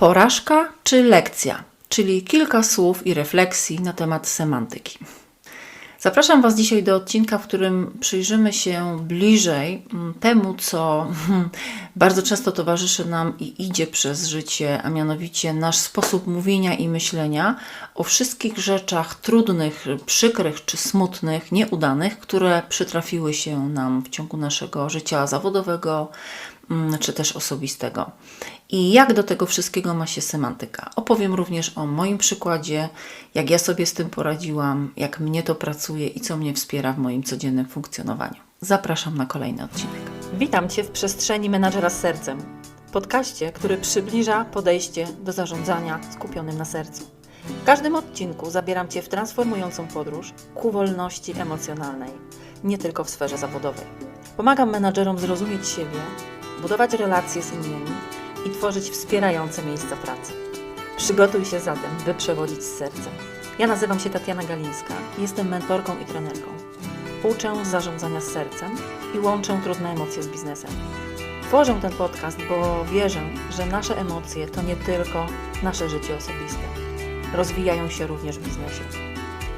Porażka czy lekcja, czyli kilka słów i refleksji na temat semantyki. Zapraszam Was dzisiaj do odcinka, w którym przyjrzymy się bliżej mm, temu, co bardzo często towarzyszy nam i idzie przez życie, a mianowicie nasz sposób mówienia i myślenia o wszystkich rzeczach trudnych, przykrych czy smutnych, nieudanych, które przytrafiły się nam w ciągu naszego życia zawodowego czy też osobistego. I jak do tego wszystkiego ma się semantyka? Opowiem również o moim przykładzie, jak ja sobie z tym poradziłam, jak mnie to pracuje i co mnie wspiera w moim codziennym funkcjonowaniu. Zapraszam na kolejny odcinek. Witam Cię w przestrzeni menadżera z sercem. Podkaście, który przybliża podejście do zarządzania skupionym na sercu. W każdym odcinku zabieram Cię w transformującą podróż ku wolności emocjonalnej, nie tylko w sferze zawodowej. Pomagam menadżerom zrozumieć siebie, budować relacje z innymi i tworzyć wspierające miejsca pracy. Przygotuj się zatem, by przewodzić z sercem. Ja nazywam się Tatiana Galińska, jestem mentorką i trenerką. Uczę zarządzania sercem i łączę trudne emocje z biznesem. Tworzę ten podcast, bo wierzę, że nasze emocje to nie tylko nasze życie osobiste. Rozwijają się również w biznesie.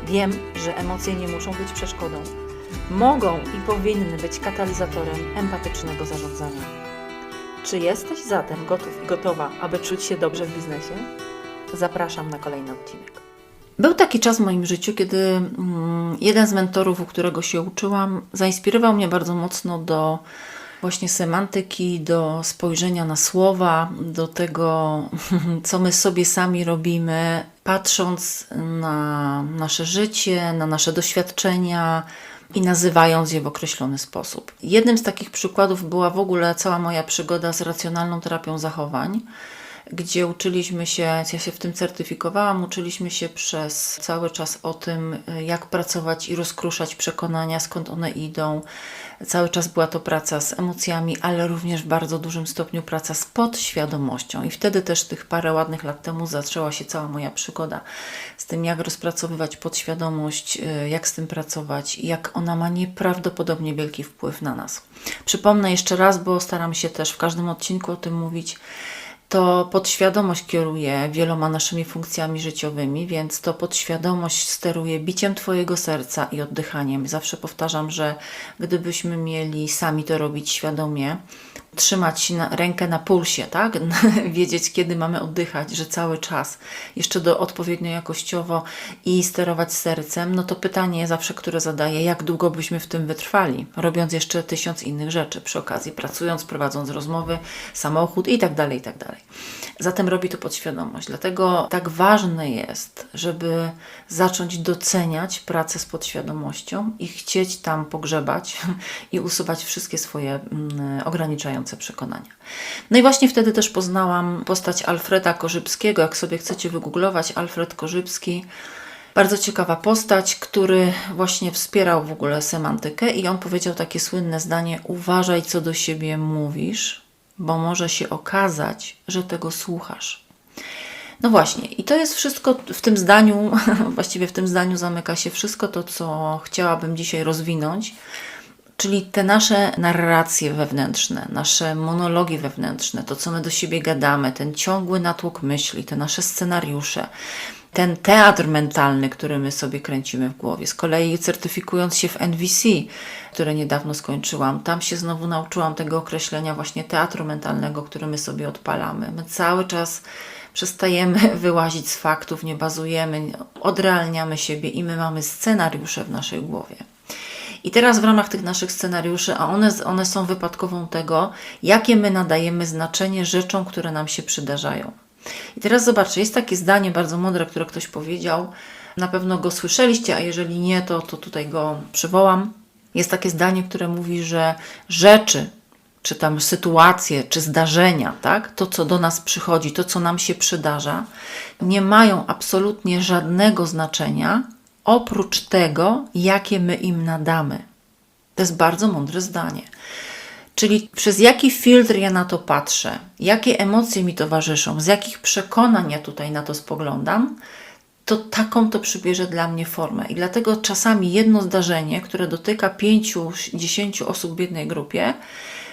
Wiem, że emocje nie muszą być przeszkodą. Mogą i powinny być katalizatorem empatycznego zarządzania. Czy jesteś zatem gotów i gotowa, aby czuć się dobrze w biznesie? Zapraszam na kolejny odcinek. Był taki czas w moim życiu, kiedy mm, jeden z mentorów, u którego się uczyłam, zainspirował mnie bardzo mocno do właśnie semantyki, do spojrzenia na słowa, do tego, co my sobie sami robimy, patrząc na nasze życie, na nasze doświadczenia, i nazywając je w określony sposób. Jednym z takich przykładów była w ogóle cała moja przygoda z racjonalną terapią zachowań, gdzie uczyliśmy się, ja się w tym certyfikowałam, uczyliśmy się przez cały czas o tym, jak pracować i rozkruszać przekonania, skąd one idą, Cały czas była to praca z emocjami, ale również w bardzo dużym stopniu praca z podświadomością. I wtedy też tych parę ładnych lat temu zaczęła się cała moja przygoda z tym, jak rozpracowywać podświadomość, y, jak z tym pracować i jak ona ma nieprawdopodobnie wielki wpływ na nas. Przypomnę jeszcze raz, bo staram się też w każdym odcinku o tym mówić to podświadomość kieruje wieloma naszymi funkcjami życiowymi, więc to podświadomość steruje biciem Twojego serca i oddychaniem. Zawsze powtarzam, że gdybyśmy mieli sami to robić świadomie, trzymać na, rękę na pulsie, tak? wiedzieć, kiedy mamy oddychać, że cały czas, jeszcze do odpowiednio jakościowo i sterować sercem, no to pytanie zawsze, które zadaję, jak długo byśmy w tym wytrwali, robiąc jeszcze tysiąc innych rzeczy przy okazji, pracując, prowadząc rozmowy, samochód i tak dalej, i tak dalej. Zatem robi to podświadomość. Dlatego tak ważne jest, żeby zacząć doceniać pracę z podświadomością i chcieć tam pogrzebać i usuwać wszystkie swoje mm, ograniczające przekonania. No i właśnie wtedy też poznałam postać Alfreda Korzybskiego. Jak sobie chcecie wygooglować, Alfred Korzybski. Bardzo ciekawa postać, który właśnie wspierał w ogóle semantykę i on powiedział takie słynne zdanie: Uważaj, co do siebie mówisz, bo może się okazać, że tego słuchasz. No właśnie, i to jest wszystko w tym zdaniu, właściwie w tym zdaniu zamyka się wszystko to, co chciałabym dzisiaj rozwinąć, czyli te nasze narracje wewnętrzne, nasze monologi wewnętrzne, to, co my do siebie gadamy, ten ciągły natłok myśli, te nasze scenariusze, ten teatr mentalny, który my sobie kręcimy w głowie. Z kolei certyfikując się w NVC, które niedawno skończyłam, tam się znowu nauczyłam tego określenia właśnie teatru mentalnego, który my sobie odpalamy. My cały czas przestajemy wyłazić z faktów, nie bazujemy, odrealniamy siebie i my mamy scenariusze w naszej głowie. I teraz w ramach tych naszych scenariuszy, a one, one są wypadkową tego, jakie my nadajemy znaczenie rzeczom, które nam się przydarzają. I teraz zobaczcie, jest takie zdanie bardzo mądre, które ktoś powiedział. Na pewno go słyszeliście, a jeżeli nie, to, to tutaj go przywołam. Jest takie zdanie, które mówi, że rzeczy, czy tam sytuacje, czy zdarzenia, tak, to co do nas przychodzi, to co nam się przydarza, nie mają absolutnie żadnego znaczenia oprócz tego, jakie my im nadamy. To jest bardzo mądre zdanie. Czyli przez jaki filtr ja na to patrzę, jakie emocje mi towarzyszą, z jakich przekonań ja tutaj na to spoglądam, to taką to przybierze dla mnie formę. I dlatego czasami jedno zdarzenie, które dotyka pięciu, dziesięciu osób w jednej grupie,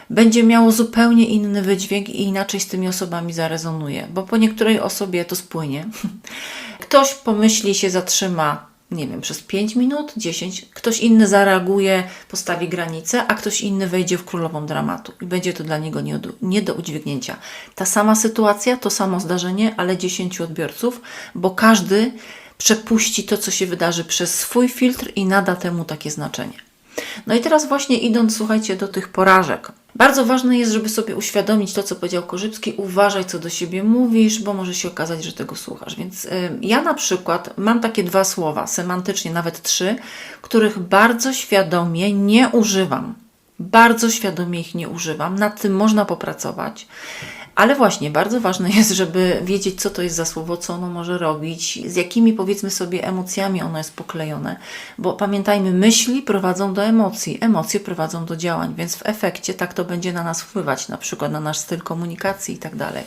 będzie miało zupełnie inny wydźwięk i inaczej z tymi osobami zarezonuje, bo po niektórej osobie to spłynie. Ktoś pomyśli, się zatrzyma, nie wiem, przez 5 minut, 10, ktoś inny zareaguje, postawi granicę, a ktoś inny wejdzie w królową dramatu i będzie to dla niego nie do, nie do udźwignięcia. Ta sama sytuacja, to samo zdarzenie, ale 10 odbiorców, bo każdy przepuści to, co się wydarzy przez swój filtr i nada temu takie znaczenie. No i teraz właśnie idąc, słuchajcie, do tych porażek. Bardzo ważne jest, żeby sobie uświadomić to, co powiedział Korzybski. Uważaj, co do siebie mówisz, bo może się okazać, że tego słuchasz. Więc y, ja na przykład mam takie dwa słowa, semantycznie nawet trzy, których bardzo świadomie nie używam. Bardzo świadomie ich nie używam. Nad tym można popracować. Ale właśnie, bardzo ważne jest, żeby wiedzieć, co to jest za słowo, co ono może robić, z jakimi powiedzmy sobie emocjami ono jest poklejone. Bo pamiętajmy, myśli prowadzą do emocji, emocje prowadzą do działań, więc w efekcie tak to będzie na nas wpływać, na przykład na nasz styl komunikacji i tak dalej.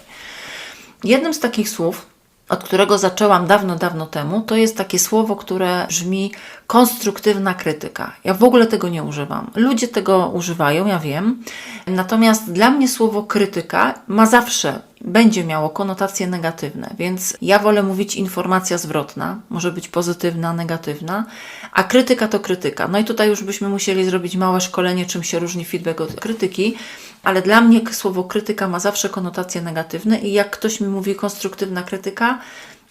Jednym z takich słów, od którego zaczęłam dawno, dawno temu, to jest takie słowo, które brzmi konstruktywna krytyka. Ja w ogóle tego nie używam. Ludzie tego używają, ja wiem. Natomiast dla mnie słowo krytyka ma zawsze, będzie miało konotacje negatywne, więc ja wolę mówić informacja zwrotna, może być pozytywna, negatywna, a krytyka to krytyka. No i tutaj już byśmy musieli zrobić małe szkolenie, czym się różni feedback od krytyki, ale dla mnie słowo krytyka ma zawsze konotacje negatywne i jak ktoś mi mówi konstruktywna krytyka,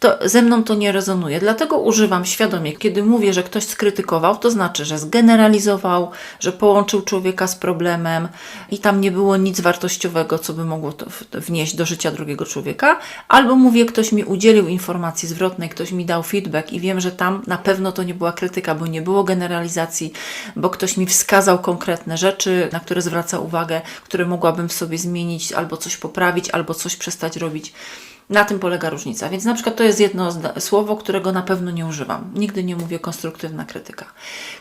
to ze mną to nie rezonuje. Dlatego używam świadomie, kiedy mówię, że ktoś skrytykował, to znaczy, że zgeneralizował, że połączył człowieka z problemem i tam nie było nic wartościowego, co by mogło to wnieść do życia drugiego człowieka, albo mówię, ktoś mi udzielił informacji zwrotnej, ktoś mi dał feedback i wiem, że tam na pewno to nie była krytyka, bo nie było generalizacji, bo ktoś mi wskazał konkretne rzeczy, na które zwraca uwagę, które mogłabym w sobie zmienić, albo coś poprawić, albo coś przestać robić. Na tym polega różnica. Więc na przykład to jest jedno słowo, którego na pewno nie używam. Nigdy nie mówię konstruktywna krytyka.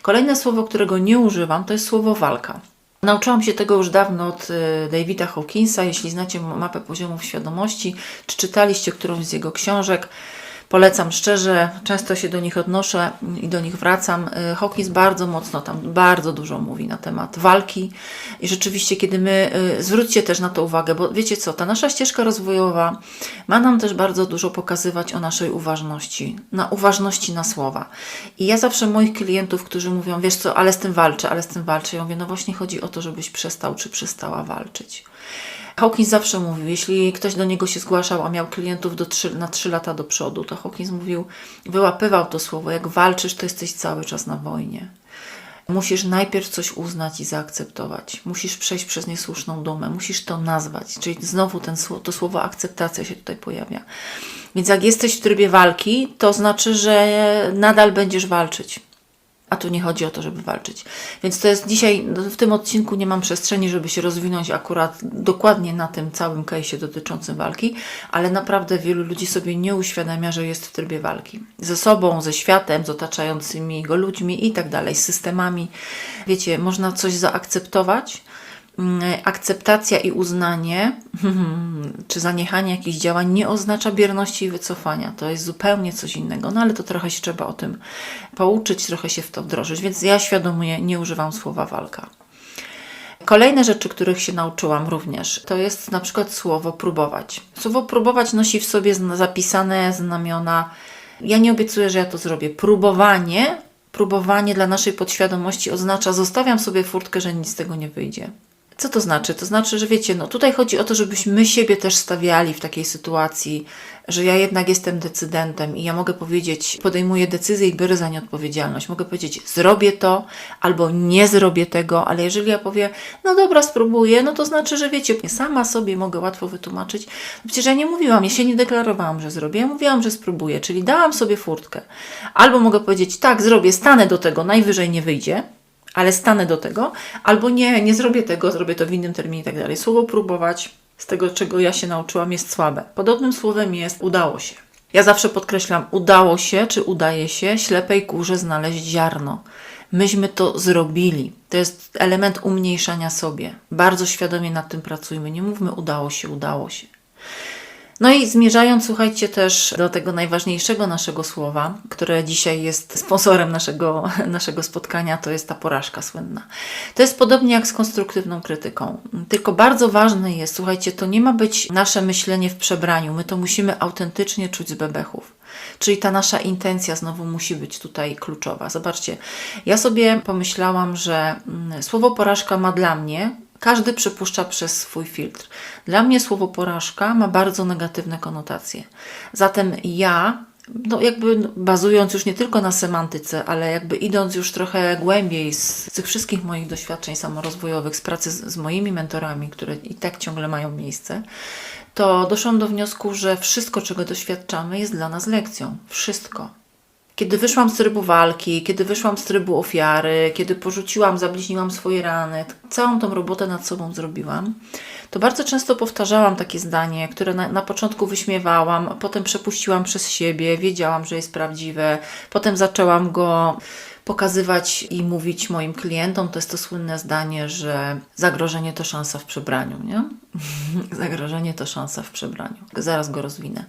Kolejne słowo, którego nie używam, to jest słowo walka. Nauczyłam się tego już dawno od y, Davida Hawkinsa. Jeśli znacie mapę poziomów świadomości, czy czytaliście którąś z jego książek, Polecam szczerze, często się do nich odnoszę i do nich wracam. Y, Hawkins bardzo mocno tam, bardzo dużo mówi na temat walki i rzeczywiście, kiedy my, y, zwróćcie też na to uwagę, bo wiecie co, ta nasza ścieżka rozwojowa ma nam też bardzo dużo pokazywać o naszej uważności, na uważności na słowa. I ja zawsze moich klientów, którzy mówią, wiesz co, ale z tym walczę, ale z tym walczę, ja mówię, no właśnie chodzi o to, żebyś przestał czy przestała walczyć. Hawkins zawsze mówił, jeśli ktoś do niego się zgłaszał, a miał klientów do 3, na 3 lata do przodu, to Hawkins mówił, wyłapywał to słowo, jak walczysz, to jesteś cały czas na wojnie. Musisz najpierw coś uznać i zaakceptować. Musisz przejść przez niesłuszną dumę, musisz to nazwać. Czyli znowu ten, to słowo akceptacja się tutaj pojawia. Więc jak jesteś w trybie walki, to znaczy, że nadal będziesz walczyć. A tu nie chodzi o to, żeby walczyć. Więc to jest dzisiaj, no, w tym odcinku nie mam przestrzeni, żeby się rozwinąć akurat dokładnie na tym całym case'ie dotyczącym walki, ale naprawdę wielu ludzi sobie nie uświadamia, że jest w trybie walki. Ze sobą, ze światem, z otaczającymi go ludźmi i tak dalej, z systemami. Wiecie, można coś zaakceptować, akceptacja i uznanie, czy zaniechanie jakichś działań nie oznacza bierności i wycofania. To jest zupełnie coś innego, no ale to trochę się trzeba o tym pouczyć, trochę się w to wdrożyć, więc ja świadomie nie używam słowa walka. Kolejne rzeczy, których się nauczyłam również, to jest na przykład słowo próbować. Słowo próbować nosi w sobie zapisane znamiona. Ja nie obiecuję, że ja to zrobię. Próbowanie, próbowanie dla naszej podświadomości oznacza, zostawiam sobie furtkę, że nic z tego nie wyjdzie. Co to znaczy? To znaczy, że wiecie, no tutaj chodzi o to, żebyśmy siebie też stawiali w takiej sytuacji, że ja jednak jestem decydentem i ja mogę powiedzieć, podejmuję decyzję i biorę za nie odpowiedzialność. Mogę powiedzieć, zrobię to albo nie zrobię tego, ale jeżeli ja powiem, no dobra, spróbuję, no to znaczy, że wiecie, sama sobie mogę łatwo wytłumaczyć. Przecież ja nie mówiłam, ja się nie deklarowałam, że zrobię, ja mówiłam, że spróbuję, czyli dałam sobie furtkę. Albo mogę powiedzieć, tak, zrobię, stanę do tego, najwyżej nie wyjdzie, ale stanę do tego, albo nie, nie zrobię tego, zrobię to w innym terminie i tak dalej. Słowo próbować, z tego czego ja się nauczyłam, jest słabe. Podobnym słowem jest udało się. Ja zawsze podkreślam, udało się, czy udaje się ślepej kurze znaleźć ziarno. Myśmy to zrobili. To jest element umniejszania sobie. Bardzo świadomie nad tym pracujmy. Nie mówmy udało się, udało się. No i zmierzając, słuchajcie, też do tego najważniejszego naszego słowa, które dzisiaj jest sponsorem naszego, naszego spotkania, to jest ta porażka słynna. To jest podobnie jak z konstruktywną krytyką. Tylko bardzo ważne jest, słuchajcie, to nie ma być nasze myślenie w przebraniu. My to musimy autentycznie czuć z bebechów. Czyli ta nasza intencja znowu musi być tutaj kluczowa. Zobaczcie, ja sobie pomyślałam, że mm, słowo porażka ma dla mnie każdy przypuszcza przez swój filtr. Dla mnie słowo porażka ma bardzo negatywne konotacje. Zatem ja, no jakby bazując już nie tylko na semantyce, ale jakby idąc już trochę głębiej z, tych wszystkich moich doświadczeń samorozwojowych, z pracy z, z moimi mentorami, które i tak ciągle mają miejsce, to doszłam do wniosku, że wszystko, czego doświadczamy, jest dla nas lekcją. Wszystko. Kiedy wyszłam z trybu walki, kiedy wyszłam z trybu ofiary, kiedy porzuciłam, zabliźniłam swoje rany, całą tą robotę nad sobą zrobiłam, to bardzo często powtarzałam takie zdanie, które na, na początku wyśmiewałam, potem przepuściłam przez siebie, wiedziałam, że jest prawdziwe, potem zaczęłam go pokazywać i mówić moim klientom. To jest to słynne zdanie, że zagrożenie to szansa w przebraniu, nie? zagrożenie to szansa w przebraniu. Zaraz go rozwinę.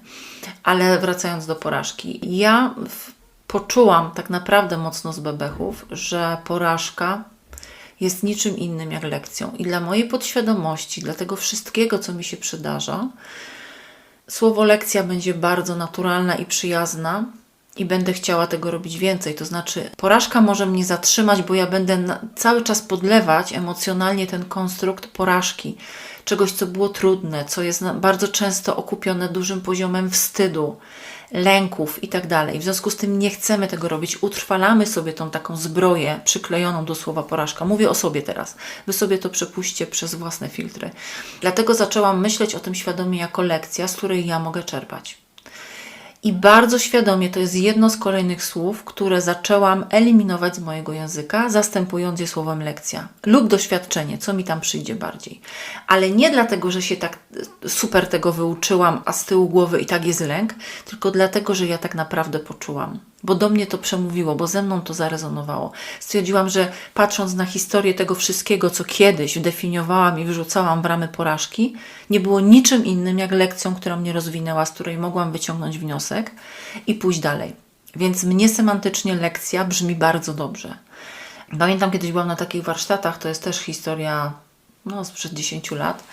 Ale wracając do porażki, ja w, poczułam tak naprawdę mocno z bebechów, że porażka jest niczym innym jak lekcją. I dla mojej podświadomości, dla tego wszystkiego, co mi się przydarza, słowo lekcja będzie bardzo naturalna i przyjazna. I będę chciała tego robić więcej. To znaczy, porażka może mnie zatrzymać, bo ja będę cały czas podlewać emocjonalnie ten konstrukt porażki, czegoś, co było trudne, co jest bardzo często okupione dużym poziomem wstydu, lęków i tak dalej. W związku z tym nie chcemy tego robić. Utrwalamy sobie tą taką zbroję przyklejoną do słowa porażka. Mówię o sobie teraz. Wy sobie to przepuśćcie przez własne filtry. Dlatego zaczęłam myśleć o tym świadomie jako lekcja, z której ja mogę czerpać. I bardzo świadomie to jest jedno z kolejnych słów, które zaczęłam eliminować z mojego języka, zastępując je słowem lekcja lub doświadczenie, co mi tam przyjdzie bardziej. Ale nie dlatego, że się tak super tego wyuczyłam, a z tyłu głowy i tak jest lęk, tylko dlatego, że ja tak naprawdę poczułam. Bo do mnie to przemówiło, bo ze mną to zarezonowało. Stwierdziłam, że patrząc na historię tego wszystkiego, co kiedyś definiowałam i wyrzucałam w ramy porażki, nie było niczym innym jak lekcją, która mnie rozwinęła, z której mogłam wyciągnąć wniosek i pójść dalej. Więc mnie semantycznie lekcja brzmi bardzo dobrze. Pamiętam, kiedyś byłam na takich warsztatach, to jest też historia no, sprzed 10 lat.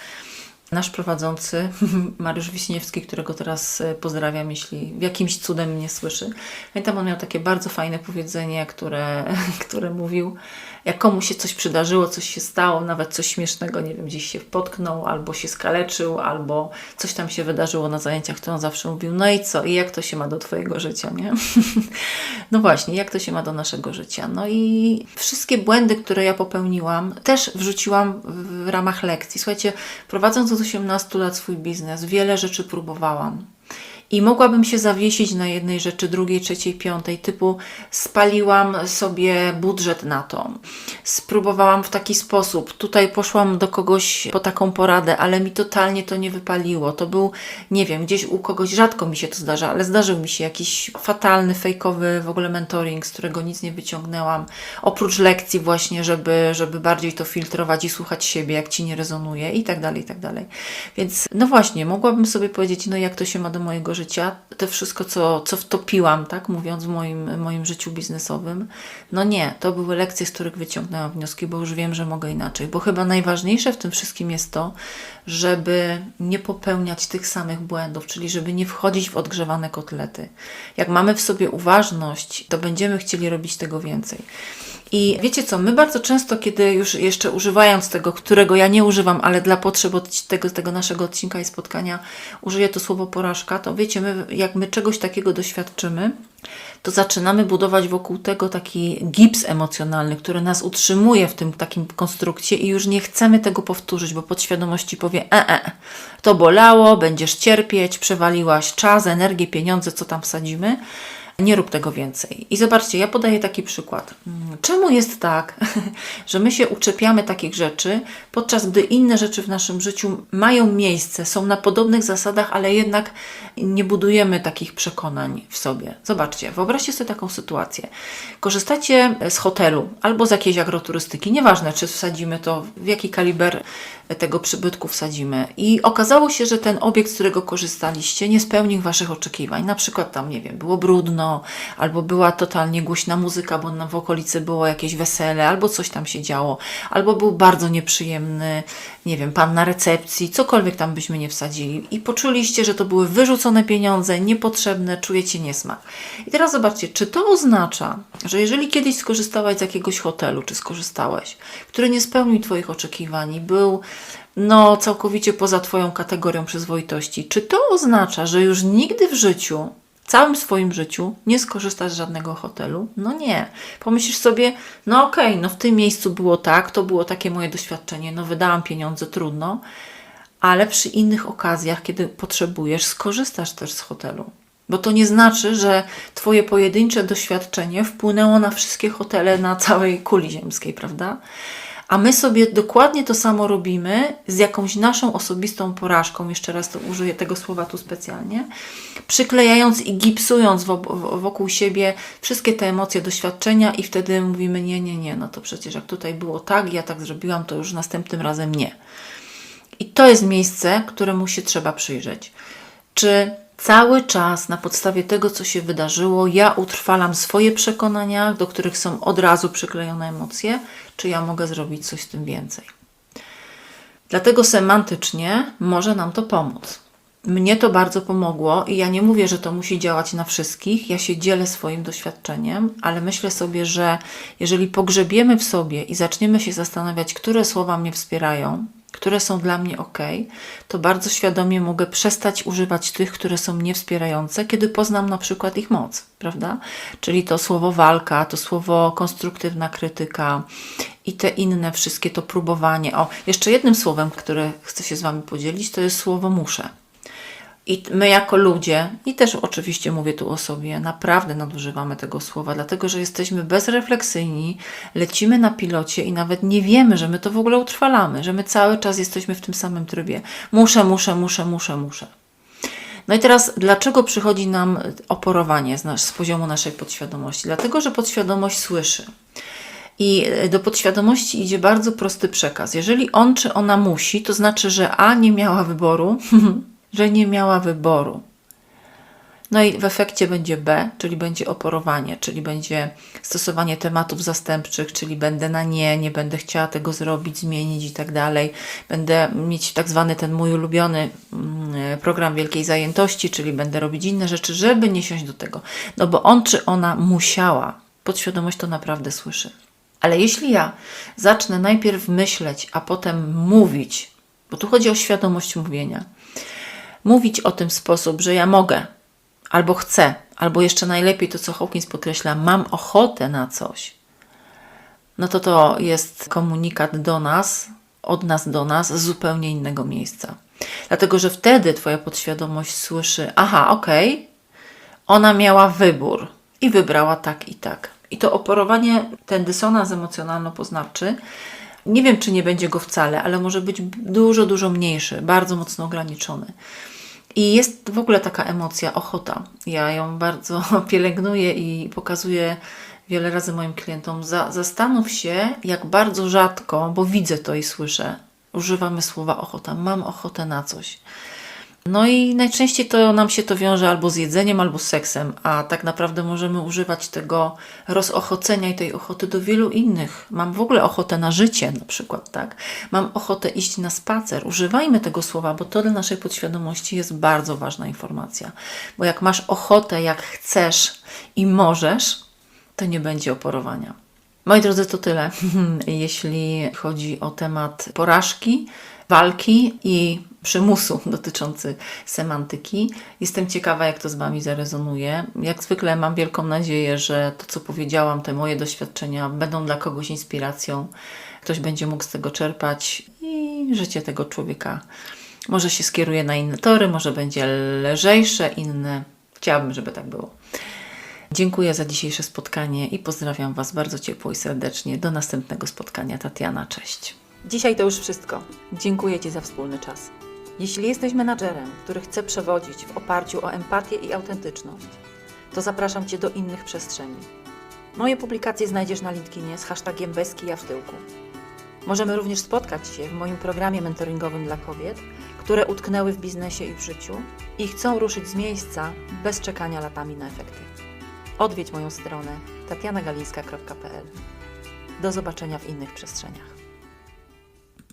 Nasz prowadzący, Mariusz Wiśniewski, którego teraz e, pozdrawiam, jeśli jakimś cudem mnie słyszy. Pamiętam, on miał takie bardzo fajne powiedzenie, które, które mówił, jak komuś się coś przydarzyło, coś się stało, nawet coś śmiesznego, nie wiem, gdzieś się potknął, albo się skaleczył, albo coś tam się wydarzyło na zajęciach, to on zawsze mówił, no i co, i jak to się ma do Twojego życia, nie? no właśnie, jak to się ma do naszego życia? No i wszystkie błędy, które ja popełniłam, też wrzuciłam w ramach lekcji. Słuchajcie, prowadząc od 18 lat swój biznes, wiele rzeczy próbowałam. I mogłabym się zawiesić na jednej rzeczy, drugiej, trzeciej, piątej, typu spaliłam sobie budżet na to. Spróbowałam w taki sposób. Tutaj poszłam do kogoś po taką poradę, ale mi totalnie to nie wypaliło. To był, nie wiem, gdzieś u kogoś, rzadko mi się to zdarza, ale zdarzył mi się jakiś fatalny, fejkowy w ogóle mentoring, z którego nic nie wyciągnęłam. Oprócz lekcji właśnie, żeby, żeby bardziej to filtrować i słuchać siebie, jak Ci nie rezonuje i tak dalej, i tak dalej. Więc no właśnie, mogłabym sobie powiedzieć, no jak to się ma do mojego życia, to wszystko, co, co wtopiłam, tak mówiąc w moim, moim życiu biznesowym, no nie, to były lekcje, z których wyciągnęłam wnioski, bo już wiem, że mogę inaczej. Bo chyba najważniejsze w tym wszystkim jest to, żeby nie popełniać tych samych błędów, czyli żeby nie wchodzić w odgrzewane kotlety. Jak mamy w sobie uważność, to będziemy chcieli robić tego więcej. I wiecie co, my bardzo często, kiedy już jeszcze używając tego, którego ja nie używam, ale dla potrzeb tego, tego naszego odcinka i spotkania użyję to słowo porażka, to wiecie, my, jak my czegoś takiego doświadczymy, to zaczynamy budować wokół tego taki gips emocjonalny, który nas utrzymuje w tym takim konstrukcie i już nie chcemy tego powtórzyć, bo podświadomości powie, e, e, to bolało, będziesz cierpieć, przewaliłaś czas, energię, pieniądze, co tam wsadzimy, nie rób tego więcej. I zobaczcie, ja podaję taki przykład. Czemu jest tak, że my się uczepiamy takich rzeczy, podczas gdy inne rzeczy w naszym życiu mają miejsce, są na podobnych zasadach, ale jednak nie budujemy takich przekonań w sobie. Zobaczcie, wyobraźcie sobie taką sytuację. Korzystacie z hotelu albo z jakiejś agroturystyki, nieważne czy wsadzimy to w jaki kaliber tego przybytku wsadzimy. I okazało się, że ten obiekt, z którego korzystaliście, nie spełnił Waszych oczekiwań. Na przykład tam, nie wiem, było brudno, albo była totalnie głośna muzyka, bo w okolicy było jakieś wesele, albo coś tam się działo, albo był bardzo nieprzyjemny, nie wiem, pan na recepcji, cokolwiek tam byśmy nie wsadzili. I poczuliście, że to były wyrzucone pieniądze, niepotrzebne, czujecie niesmak. I teraz zobaczcie, czy to oznacza, że jeżeli kiedyś skorzystałaś z jakiegoś hotelu, czy skorzystałeś, który nie spełnił Twoich oczekiwań był no, całkowicie poza Twoją kategorią przyzwoitości, czy to oznacza, że już nigdy w życiu, całym swoim życiu nie skorzystasz z żadnego hotelu? No nie. Pomyślisz sobie, no okej, no w tym miejscu było tak, to było takie moje doświadczenie, no wydałam pieniądze, trudno, ale przy innych okazjach, kiedy potrzebujesz, skorzystasz też z hotelu. Bo to nie znaczy, że Twoje pojedyncze doświadczenie wpłynęło na wszystkie hotele na całej kuli ziemskiej, prawda? A my sobie dokładnie to samo robimy z jakąś naszą osobistą porażką, jeszcze raz to użyję tego słowa tu specjalnie, przyklejając i gipsując wo- wo- wokół siebie wszystkie te emocje, doświadczenia i wtedy mówimy nie, nie, nie, no to przecież jak tutaj było tak, ja tak zrobiłam, to już następnym razem nie. I to jest miejsce, któremu się trzeba przyjrzeć. Czy cały czas na podstawie tego, co się wydarzyło, ja utrwalam swoje przekonania, do których są od razu przyklejone emocje, czy ja mogę zrobić coś z tym więcej? Dlatego semantycznie może nam to pomóc. Mnie to bardzo pomogło i ja nie mówię, że to musi działać na wszystkich. Ja się dzielę swoim doświadczeniem, ale myślę sobie, że jeżeli pogrzebiemy w sobie i zaczniemy się zastanawiać, które słowa mnie wspierają, które są dla mnie ok, to bardzo świadomie mogę przestać używać tych, które są mnie wspierające, kiedy poznam na przykład ich moc, prawda? Czyli to słowo walka, to słowo konstruktywna krytyka i te inne wszystkie, to próbowanie. O, jeszcze jednym słowem, które chcę się z Wami podzielić, to jest słowo muszę. I my jako ludzie, i też oczywiście mówię tu o sobie, naprawdę nadużywamy tego słowa, dlatego że jesteśmy bezrefleksyjni, lecimy na pilocie i nawet nie wiemy, że my to w ogóle utrwalamy, że my cały czas jesteśmy w tym samym trybie. Muszę, muszę, muszę, muszę, muszę. No i teraz, dlaczego przychodzi nam oporowanie z, nas, z poziomu naszej podświadomości? Dlatego, że podświadomość słyszy. I do podświadomości idzie bardzo prosty przekaz. Jeżeli on czy ona musi, to znaczy, że A nie miała wyboru, że nie miała wyboru. No i w efekcie będzie B, czyli będzie oporowanie, czyli będzie stosowanie tematów zastępczych, czyli będę na nie, nie będę chciała tego zrobić, zmienić i tak dalej. Będę mieć tak zwany ten mój ulubiony mm, program wielkiej zajętości, czyli będę robić inne rzeczy, żeby nie siąść do tego. No bo on czy ona musiała, podświadomość to naprawdę słyszy. Ale jeśli ja zacznę najpierw myśleć, a potem mówić, bo tu chodzi o świadomość mówienia, mówić o tym w sposób, że ja mogę, albo chcę, albo jeszcze najlepiej to, co Hawkins podkreśla, mam ochotę na coś, no to to jest komunikat do nas, od nas do nas z zupełnie innego miejsca. Dlatego, że wtedy Twoja podświadomość słyszy, aha, okej, ona miała wybór i wybrała tak i tak. I to oporowanie, ten dysonans emocjonalno-poznawczy, nie wiem, czy nie będzie go wcale, ale może być dużo, dużo mniejszy, bardzo mocno ograniczony. I jest w ogóle taka emocja, ochota. Ja ją bardzo pielęgnuję i pokazuję wiele razy moim klientom. Za, zastanów się, jak bardzo rzadko, bo widzę to i słyszę, używamy słowa ochota. Mam ochotę na coś. No i najczęściej to nam się to wiąże albo z jedzeniem, albo z seksem, a tak naprawdę możemy używać tego rozochocenia i tej ochoty do wielu innych. Mam w ogóle ochotę na życie, na przykład, tak? Mam ochotę iść na spacer. Używajmy tego słowa, bo to dla naszej podświadomości jest bardzo ważna informacja. Bo jak masz ochotę, jak chcesz i możesz, to nie będzie oporowania. Moi drodzy, to tyle, jeśli chodzi o temat porażki, walki i przymusu dotyczący semantyki. Jestem ciekawa, jak to z Wami zarezonuje. Jak zwykle mam wielką nadzieję, że to, co powiedziałam, te moje doświadczenia będą dla kogoś inspiracją. Ktoś będzie mógł z tego czerpać i życie tego człowieka może się skieruje na inne tory, może będzie lżejsze, inne. Chciałabym, żeby tak było. Dziękuję za dzisiejsze spotkanie i pozdrawiam Was bardzo ciepło i serdecznie. Do następnego spotkania. Tatiana, cześć. Dzisiaj to już wszystko. Dziękuję Ci za wspólny czas. Jeśli jesteś menadżerem, który chce przewodzić w oparciu o empatię i autentyczność, to zapraszam Cię do innych przestrzeni. Moje publikacje znajdziesz na LinkedInie z hashtagiem Beski w tyłku. Możemy również spotkać się w moim programie mentoringowym dla kobiet, które utknęły w biznesie i w życiu i chcą ruszyć z miejsca bez czekania latami na efekty. Odwiedź moją stronę tatianagalińska.pl. Do zobaczenia w innych przestrzeniach.